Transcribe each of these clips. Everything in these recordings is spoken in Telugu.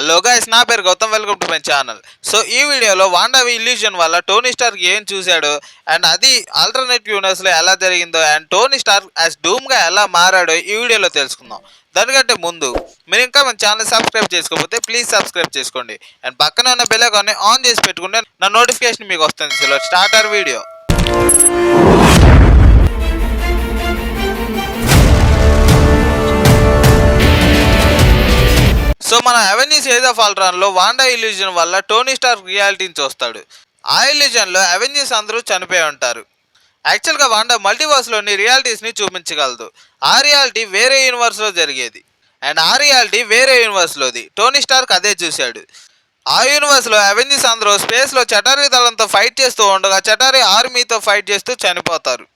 హలో గైస్ నా పేరు Gautam welcome to my channel so ఈ వీడియోలో వాండవి ఇల్యూషన్ వల్ల టోనీ స్టార్ ఏం చూశాడు అండ్ అది ఆల్టర్నేట్ యూనివర్స్లో ఎలా జరిగిందో అండ్ టోనీ స్టార్క్ యాజ్ డూమ్గా ఎలా మారాడో ఈ వీడియోలో తెలుసుకుందాం. దానికంటే ముందు మీరు ఇంకా మన ఛానల్ సబ్స్క్రైబ్ చేసుకోకపోతే ప్లీజ్ సబ్స్క్రైబ్ చేసుకోండి. అండ్ పక్కన ఉన్న బెల్ ఆన్ చేసి పెట్టుకుంటే నా నోటిఫికేషన్ మీకు వస్తుంది. సో స్టార్టర్ వీడియో మన అవెన్యూస్ ఏజ్ ఆఫ్ ఆల్ట్రాన్లో వాండా ఇల్యూజన్ వల్ల టోనీ స్టార్ రియాలిటీని చూస్తాడు. ఆ ఇల్యూజన్లో అవెన్యూస్ అందరూ చనిపోయి ఉంటారు. యాక్చువల్గా వాండా మల్టీవర్స్లోని రియాలిటీస్ని చూపించగలదు. ఆ రియాలిటీ వేరే యూనివర్స్లో జరిగేది. అండ్ ఆ రియాలిటీ వేరే యూనివర్స్లోది. టోనీ స్టార్క్ అదే చూశాడు. ఆ యూనివర్స్లో అవెన్యూస్ అందరూ స్పేస్లో చటారీ దళంతో ఫైట్ చేస్తూ ఉండగా చటారీ ఆర్మీతో ఫైట్ చేస్తూ చనిపోతారు.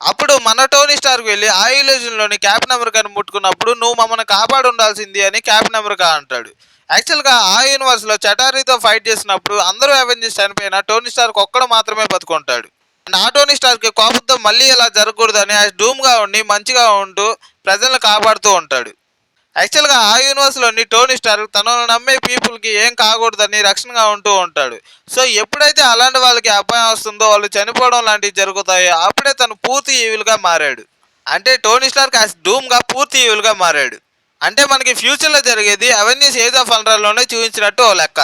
అప్పుడు మన టోనీ స్టార్కి వెళ్ళి ఆ ఇలేజన్లోని క్యాప్ నెంబర్ కానీ ముట్టుకున్నప్పుడు నువ్వు మమ్మల్ని కాపాడు ఉండాల్సింది అని క్యాప్ నెంబర్ కా అంటాడు. యాక్చువల్గా ఆ యూనివర్స్లో చటారీతో ఫైట్ చేసినప్పుడు అందరూ అవెంజర్స్ చనిపోయిన టోనీ స్టార్క్ ఒక్కడు మాత్రమే బతుకుంటాడు. అండ్ ఆ టోనీ స్టార్కి కోపంతో మళ్ళీ ఇలా జరగకూడదని ఆ డూమ్గా ఉండి మంచిగా ఉంటూ ప్రజలను కాపాడుతూ ఉంటాడు. యాక్చువల్గా ఆ యూనివర్స్లోని టోనీ స్టార్ తనను నమ్మే పీపుల్కి ఏం కాకూడదని రక్షణగా ఉంటూ ఉంటాడు. సో ఎప్పుడైతే అలాంటి వాళ్ళకి అపాయం వస్తుందో వాళ్ళు చనిపోవడం లాంటివి జరుగుతాయో అప్పుడే తను పూర్తి ఈవిల్గా మారాడు. అంటే టోనీ స్టార్ యాజ్ డూమ్గా పూర్తి ఈవిల్గా మారాడు. అంటే మనకి ఫ్యూచర్లో జరిగేది అవెన్యూస్ సేజ్ ఆఫ్లోనే చూపించినట్టు ఓ లెక్క.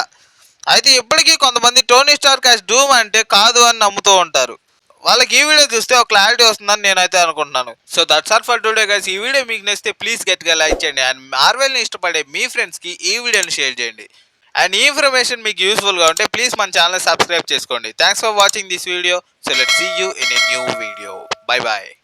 అయితే ఇప్పటికీ కొంతమంది టోనీ స్టార్ క్యాష్ డూమ్ అంటే కాదు అని నమ్ముతూ ఉంటారు. వాళ్ళకి ఈ వీడియో చూస్తే ఒక క్లారిటీ వస్తుందని నేనైతే అనుకుంటున్నాను. So that's all for today guys ఈ వీడియో మీకు నచ్చితే ప్లీజ్ గట్టిగా లైక్ చేయండి. అండ్ మార్వెల్ని ఇష్టపడే మీ ఫ్రెండ్స్కి ఈ వీడియోని షేర్ చేయండి. అండ్ ఈ ఇన్ఫర్మేషన్ మీకు యూస్ఫుల్గా ఉంటే ప్లీజ్ మన ఛానల్ సబ్స్క్రైబ్ చేసుకోండి. Thanks for watching this video so let see you in a new video bye bye